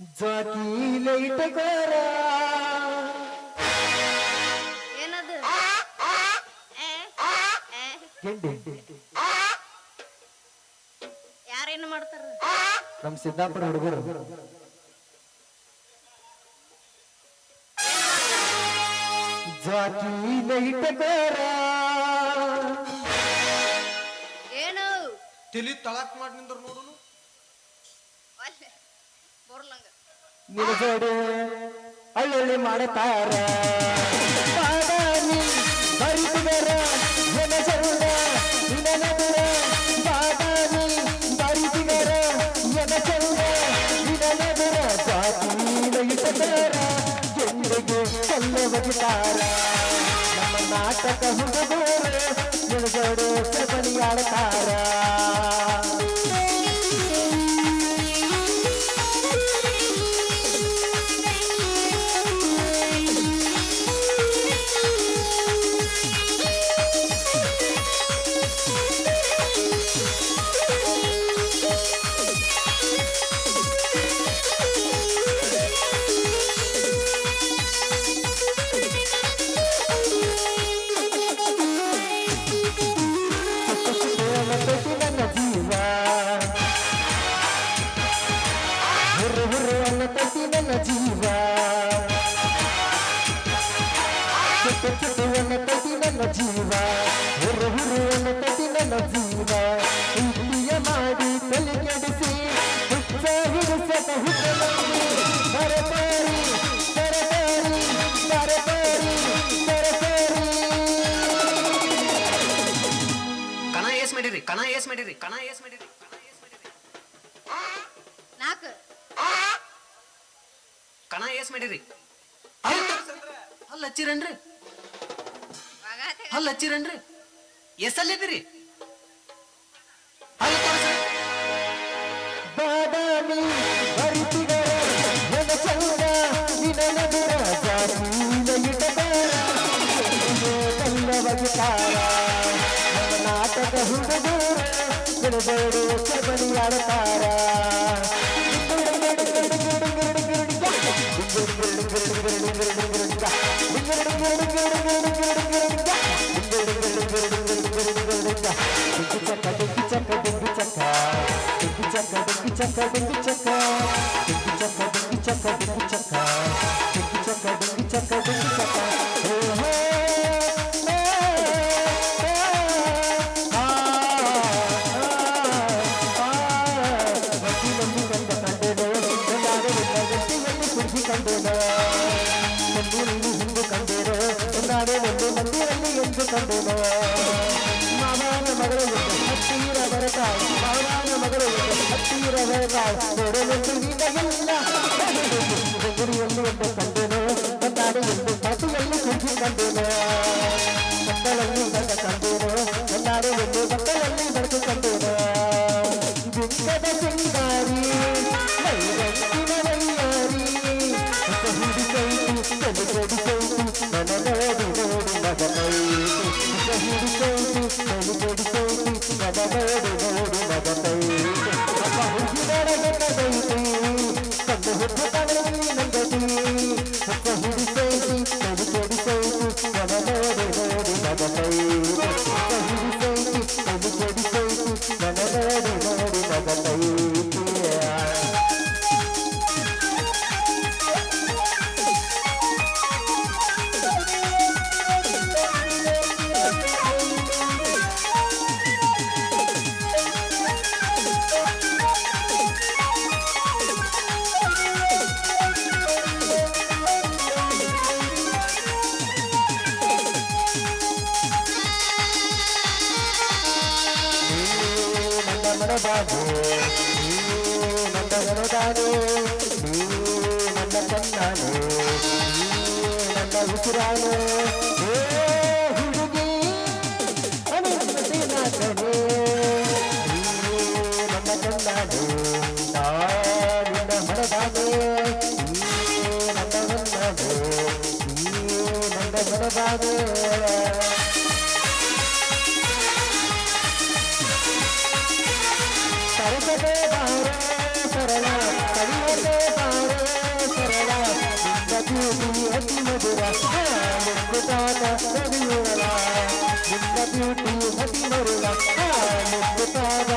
Jackie light ಕೋರ ಏನದು ಯಾರೇನು ಮಾಡ್ತಾರ? ನಮ್ ಸಿದ್ದಾಪುರ ಹುಡುಗರು. ಜಾಕಿ ಲೈಟ್ ಕೋರ ಏನು? ತಲಿ ತಳಕ್ ಮಾಡಿ ನಿಂದ್ರ ನೋಡುನು? ನಿಲಜೋಡು ಅಳ್ಳೊಳ್ಳಿ ಮಾಡುತ್ತಾರ ಬಾದಾಮಿ ಬರಿದುಗರ ಎನಸರುಳ ಇಡನದುರ ಬಾದಾಮಿ ಬರಿದುಗರ ಎನಸರುಳ ಇಡನದುರ ಸ್ವಾತೀನ ಇಟ್ಟದಾರ ಜನರಿಗೆ ಕಲ್ಲ ಬಗಿತಾರ ನಮ್ಮ ನಾಟಕ ಹುಡುಗರು ನಿಲಜೋಡು ಸೆಬಣಿಯಾಡುತ್ತಾರ ಜೀವ. ಹುರು ಹುರು ಅನ್ನ ನನ್ನ ಜೀವ ಇಲ್ಲಿಯ ಮಾಡಿ ತಲೆ ಕೆಡಿಸಿ ಹುಚ್ಚ ಕಣ ಏಸ್ ಮಾಡಿರಿ ಕಣ ಏಸ್ ಮಾಡಿರಿ ಕಣ ಏಸ್ ಮಾಡಿರಿ ಕಣ ಏಸ್ ಮಾಡಿರಿ. ನಾಲ್ಕು. ಕಣ ಏಸ್ ಮಾಡಿರಿ. ಹಚ್ಚಿರನ್ರಿ ವಾಗಾತೆ ಹಲ್ಲ ಹಚ್ಚಿರನ್ರಿ ಎಸಲ್ಲಿದಿರಿ ಹಲ್ಲ ತೋರಿಸ್ರಿ ಬಾದಾಮಿ ಬರಿತಿಗರ ನನ್ನ ಚಂದ ನಿನನದಿರ ಜಾತಿನ ನಾಟಕ ಹುಡುಗರು ಬೆಳೆದವರು ಕಬಲಿ ಚಕ್ಕ dinghy ಚಕ್ಕ dinghy ಚಕ್ಕ dinghy ಚಕ್ಕ dinghy ಚಕ್ಕ dinghy ಚಕ್ಕ dinghy ಚಕ್ಕ dinghy ಚಕ್ಕ dinghy ಚಕ್ಕ ಹೋ ಹೋ ಕಂಡೇನೋ ಹಿಂದೆ ಒಂದು ಮಂದಿರಲ್ಲಿ ಎಂದು ಕಂಡೇನೋ ಮಾವನ ಮಗಳು ಬೆಂಗೂರಿಯಲ್ಲಿ ಒಬ್ಬ ಕಂಡೇನು ಕನ್ನಡಿ ಎಂದು ಪಾಟಿಯಲ್ಲಿ ಕುಂಚಿ ಕಂಡೇನು ಮಕ್ಕಳಲ್ಲಿ ಬಂದ ಕಂಡೇನು ಕನ್ನಡಿ ಎಂದು ಮಕ್ಕಳಲ್ಲಿ ಬರೆದು ಕಂಡೇನು ಬಿಂಗದ ಸಿಂಗಾರಿ ಮನದೋಡಿ ನೋಡಿ ಮಗನೈತು ಹಿಡಿದೋಡಿ ನೋಡಿ ನೋಡಿ ಮಗನೈ ಬಾಬು ನೀವು ನನ್ನ ವರದಾನು ನೀವು ನನ್ನ ಕಣ್ಣಾನು ನೀವು ನನ್ನ ಉಸಿರಾನು ಹುಡುಗಿ ಅನುಮತಿನಾಥನು ನನ್ನ ಕಣ್ಣಾನು ನಾನಿಂದ ಮರದಾನು ನನ್ನ ಹೊನ್ನಾನು ನನ್ನ ಮರದಾನು ಬ್ಯೂಟಿ ಅತಿ ಮಧುರ ಮುಕ್ಕುತಾನ ನವಿಯುರಲ ನಿನ್ನ ಬ್ಯೂಟಿ ಅತಿ ಮರುಳ ಮುಕ್ಕುತಾನ